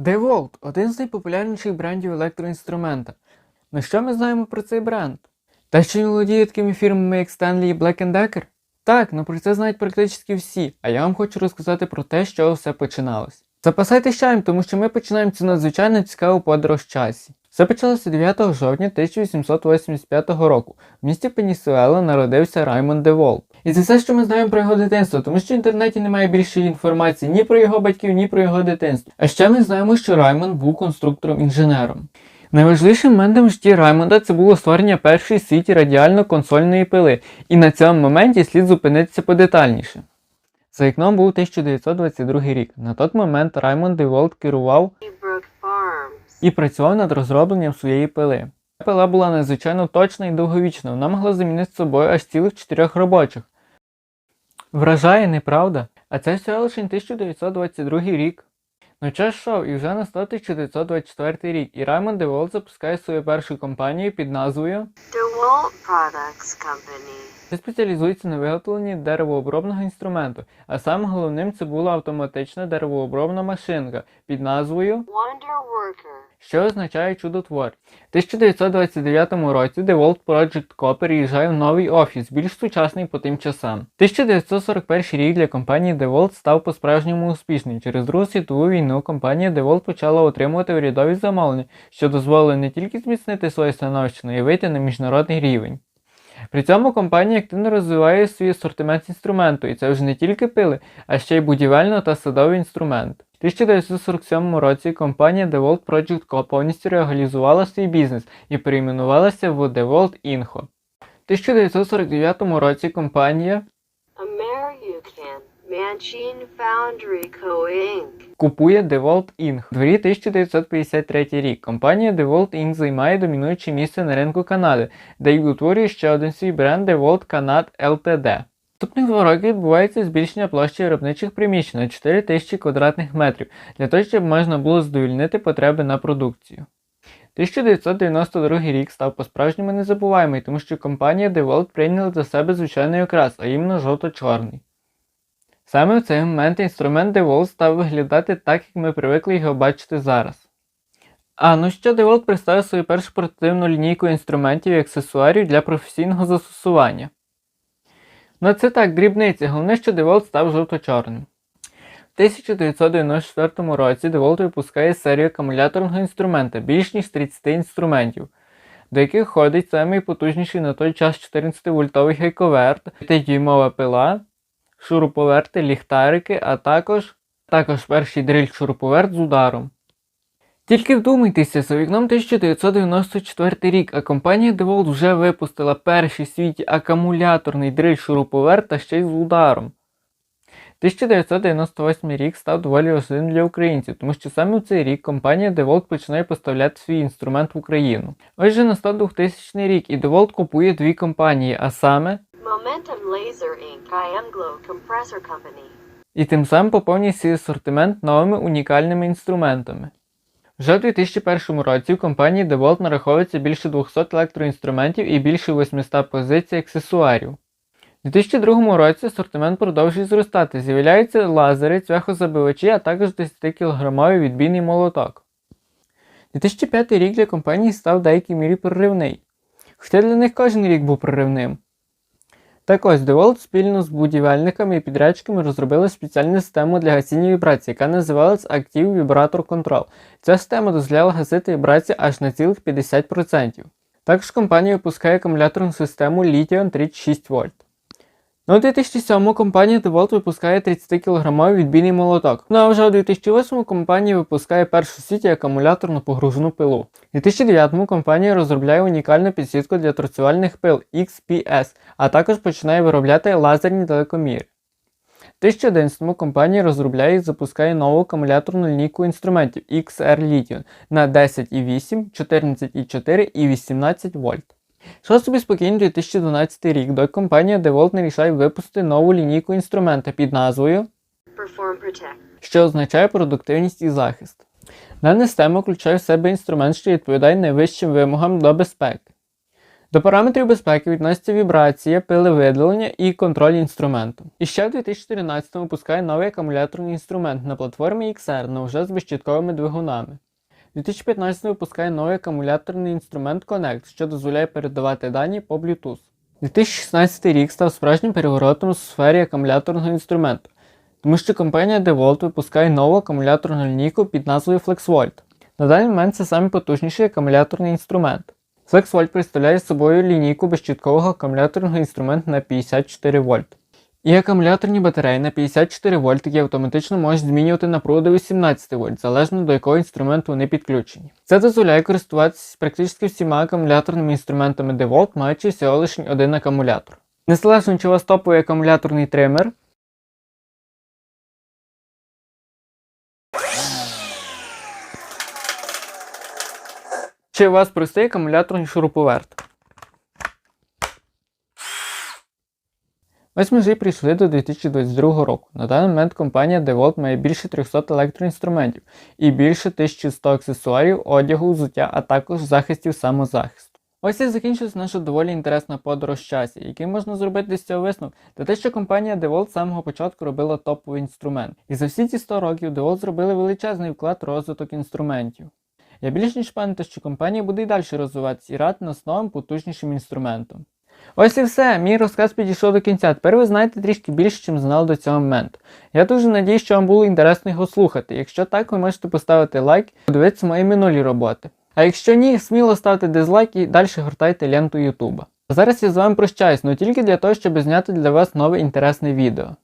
DeWalt – один з найпопулярніших брендів електроінструмента. Ну що ми знаємо про цей бренд? Те, що він володіє такими фірмами, як Stanley і Black Decker? Так, ну про це знають практично всі, а я вам хочу розказати про те, чого все починалось. Запасайтесь чаєм, тому що ми починаємо цю надзвичайно цікаву подорож в часі. Все почалося 9 жовтня 1885 року. В місті Пенісуела народився Раймонд Деволт. І це все, що ми знаємо про його дитинство, тому що в інтернеті немає більшої інформації ні про його батьків, ні про його дитинство. А ще ми знаємо, що Раймонд був конструктором-інженером. Найважливішим моментом в житті Раймонда це було створення першої світі радіально-консольної пили, і на цьому моменті слід зупинитися подетальніше. За вікном був 1922 рік. На той момент Раймонд Деволт керував і працював над розробленням своєї пили. Пила була надзвичайно точна і довговічна, вона могла замінити собою аж цілих чотирьох робочих. Вражає, неправда? А це всього лише 1922 рік. Ну час шов, і вже настав 1924 рік, і Раймонд Деволт запускає свою першу компанію під назвою, DeWalt Products Company. що спеціалізується на виготовленні деревообробного інструменту, а саме головним це була автоматична деревообробна машинка під назвою Wonder Worker. що означає чудотвор. В 1929 році DeWalt Project Co. переїжджає в новий офіс, більш сучасний по тим часам. 1941 рік для компанії DeWalt став по-справжньому успішним. Через Другу світову війну компанія DeWalt почала отримувати урядові замовлення, що дозволило не тільки зміцнити своє становище, але й вийти на міжнародний рівень. При цьому компанія активно розвиває свій асортимент інструменту, і це вже не тільки пили, а ще й будівельно та садовий інструмент. У 1947 році компанія DeWalt Project Co. повністю реалізувала свій бізнес і перейменувалася в DeWalt Inco. У 1949 році компанія Machine Foundry Co. Inc. купує DeWalt Inc. В дворі 1953 рік компанія DeWalt Inc. займає домінуюче місце на ринку Канади, де й утворює ще один свій бренд DeWalt Canad Ltd. Наступних два роки відбувається збільшення площі виробничих приміщень на 4 тисячі квадратних метрів для того, щоб можна було задовільнити потреби на продукцію. 1992 рік став по-справжньому незабуваємий, тому що компанія DeWalt прийняла за себе звичайний окрас, а іменно жовто-чорний. Саме в цей момент інструмент DeWalt став виглядати так, як ми привикли його бачити зараз. А ну що DeWalt представив свою першу портативну лінійку інструментів і аксесуарів для професійного застосування. Ну це так, дрібниці, головне, що DeWalt став жовто-чорним. В 1994 році DeWalt випускає серію акумуляторного інструмента більш ніж 30 інструментів, до яких входить найпотужніший на той час 14-вольтовий гайковерт, 5-дюймова пила, шуруповерти, ліхтарики, а також, також перший дриль шуруповерт з ударом. Тільки вдумайтеся, за вікном 1994 рік, а компанія DeWalt вже випустила перший в світі акумуляторний дриль шуруповерт та ще й з ударом. 1998 рік став доволі важливим для українців, тому що саме в цей рік компанія DeWalt починає поставляти свій інструмент в Україну. Отже, настав 2000 рік і DeWalt купує дві компанії, а саме, Momentum Laser Inc. IM Glow Compressor Company. і тим самим поповнює свій асортимент новими унікальними інструментами. Вже в 2001 році в компанії DeWalt нараховується більше 200 електроінструментів і більше 800 позицій аксесуарів. У 2002 році асортимент продовжує зростати, з'являються лазери, цвяхозабивачі, а також 10 кг відбійний молоток. 2005 рік для компанії став в деякій мірі проривний, хоча для них кожен рік був проривним. Так ось DeWalt спільно з будівельниками і підрядчиками розробили спеціальну систему для гасіння вібрацій, яка називалась Active Vibrator Control. Ця система дозволяла гасити вібрації аж на цілих 50%. Також компанія випускає акумуляторну систему Lithium 36 вольт. Ну, у 2007 компанія DeWalt випускає 30 кг відбійний молоток. Ну а вже у 2008 компанія випускає першу в світі акумуляторну погружну пилу. У 2009 компанія розробляє унікальну підсвітку для торцювальних пил XPS, а також починає виробляти лазерні телекоміри. У 2011 компанія розробляє і запускає нову акумуляторну лінійку інструментів XR Lithium на 10,8, 14,4 і 18 вольт. Що собі спокійно 2012 рік, доки компанія DeWalt не рішає випустити нову лінійку інструмента під назвою, Perform Protect. що означає продуктивність і захист. Дана система включає в себе інструмент, що відповідає найвищим вимогам до безпеки. До параметрів безпеки відносяться вібрація, пилевидалення і контроль інструменту. І ще в 2014 випускає новий акумуляторний інструмент на платформі XR, но вже з безщітковими двигунами. У 2015 випускає новий акумуляторний інструмент Connect, що дозволяє передавати дані по Bluetooth. 2016 рік став справжнім переворотом у сфері акумуляторного інструменту, тому що компанія DeWalt випускає нову акумуляторну лінійку під назвою FlexVolt. На даний момент це найпотужніший акумуляторний інструмент. FlexVolt представляє собою лінійку безщіткового акумуляторного інструменту на 54 вольт. І акумуляторні батареї на 54 вольт, які автоматично можуть змінювати напругу до 18 вольт, залежно до якого інструменту вони підключені. Це дозволяє користуватися практично всіма акумуляторними інструментами DeWalt, маючи всього лише один акумулятор. Незалежно чи у вас топовий акумуляторний тример, чи у вас простий акумуляторний шуруповерт. Ось ми вже й прийшли до 2022 року. На даний момент компанія DeWalt має більше 300 електроінструментів і більше 1100 аксесуарів, одягу, взуття, а також захистів самозахисту. Ось і закінчилась наша доволі інтересна подорож часі, який можна зробити з цього висновок, та те, що компанія DeWalt з самого початку робила топовий інструмент. І за всі ці 100 років DeWalt зробили величезний вклад розвиток інструментів. Я більш ніж впевнений, що компанія буде й далі розвиватися і рад нас новим потужнішим інструментом. Ось і все, мій розказ підійшов до кінця. Тепер ви знаєте трішки більше, чим знали до цього моменту. Я дуже надіюсь, що вам було інтересно його слухати. Якщо так, ви можете поставити лайк і подивитися мої минулі роботи. А якщо ні, сміло ставте дизлайк і далі гортайте ленту Ютуба. Зараз я з вами прощаюсь, але тільки для того, щоб зняти для вас нове інтересне відео.